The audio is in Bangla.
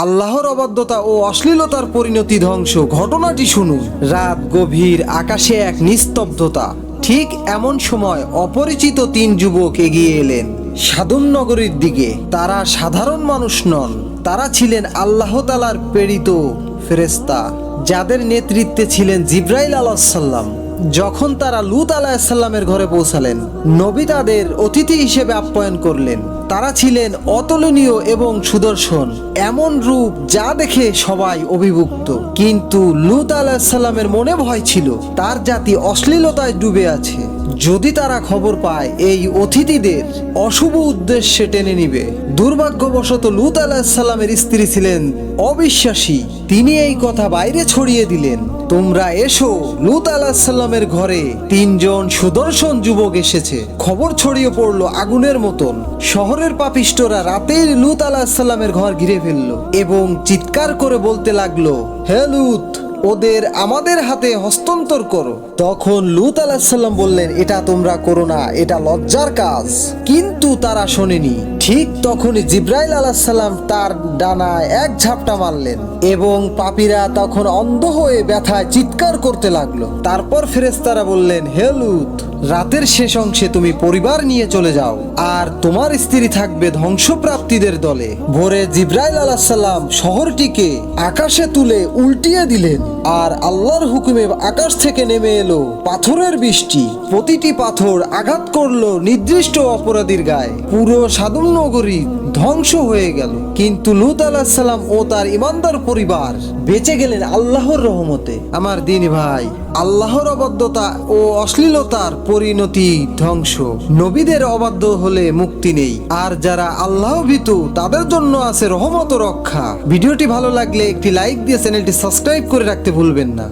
আল্লাহর অবাধ্যতা ও অশ্লীলতার পরিণতি ধ্বংস, ঘটনাটি শুনুন। রাত গভীর, আকাশে এক নিস্তব্ধতা। ঠিক এমন সময় অপরিচিত তিন যুবক এগিয়ে এলেন। সাধন নগরীর দিকে। তারা সাধারণ মানুষ নন। তারা ছিলেন আল্লাহ তালার প্রেরিত ফেরেস্তা যাদের নেতৃত্বে ছিলেন জিব্রাইল আলাহাল্লাম যখন তারা লুত আলাহিসাল্লামের ঘরে পৌঁছালেন, নবী তাদের অতিথি হিসেবে আপ্যায়ন করলেন। তারা ছিলেন অতুলনীয় এবং সুদর্শন, এমন রূপ যা দেখে সবাই অভিভুক্ত। কিন্তু লুত আলাহিসাল্লামের মনে ভয় ছিল, তার জাতি অশ্লীলতায় ডুবে আছে। যদি তারা খবর পায়, এই অতিথিদের অশুভ উদ্দেশ্যে টেনে নিবে। দুর্ভাগ্যবশত লুত আলাহিসাল্লামের স্ত্রী ছিলেন অবিশ্বাসী। তিনি এই কথা বাইরে ছড়িয়ে দিলেন। তোমরা এসো। লুত আলাহিসাল্লামের ঘরে তিনজন সুদর্শন যুবক এসেছে। খবর ছড়িয়ে পড়ল আগুনের মতন। শহরের পাপিষ্টরা রাতেই লুত আলাহিসাল্লামের ঘর ঘিরে ফেলল এবং চিৎকার করে বলতে লাগল, হে লুত ওদের আমাদের হাতে হস্তান্তর করো। তখন লুত আলাহিসাল্লাম বললেন, এটা তোমরা করো না, এটা লজ্জার কাজ। কিন্তু তারা শোনেনি। ঠিক তখনই জিব্রাইল আলাহিসাল্লাম তার ডানায় এক ঝাপটা মারলেন এবং পাপীরা তখন অন্ধ হয়ে ব্যথায় চিৎকার করতে লাগল। তারপর ফেরেস্তারা বললেন, হে লুত রাতের শেষ অংশে তুমি পরিবার নিয়ে চলে যাও, আর তোমার স্ত্রী থাকবে ধ্বংসপ্রাপ্তিদের দলে। ভোরে জিব্রাইল আলাহিসাল্লাম শহরটিকে আকাশে তুলে উল্টিয়ে দিলেন। আর আল্লাহর হুকুমে আকাশ থেকে নেমে এলো। পাথরের বৃষ্টি, প্রতিটি পাথর আঘাত করল নির্দিষ্ট অপরাধীর গায়ে। পুরো সাদুল নগরী ধ্বংস হয়ে গেল। কিন্তু লুত আলাহিসাল্লাম ও তার ইমানদার পরিবার বেঁচে গেলেন আল্লাহর রহমতে। আমার দিন ভাই, আল্লাহর অবাধ্যতা ও অশ্লীলতার পরিণতি ধ্বংস। নবীদের অবাধ্য হলে মুক্তি নেই। আর যারা আল্লাহ ভীতু তাদের জন্য আছে রহমত রক্ষা। ভিডিওটি ভালো লাগলে একটি লাইক দিয়ে চ্যানেলটি সাবস্ক্রাইব করে রাখতে ভুলবেন না।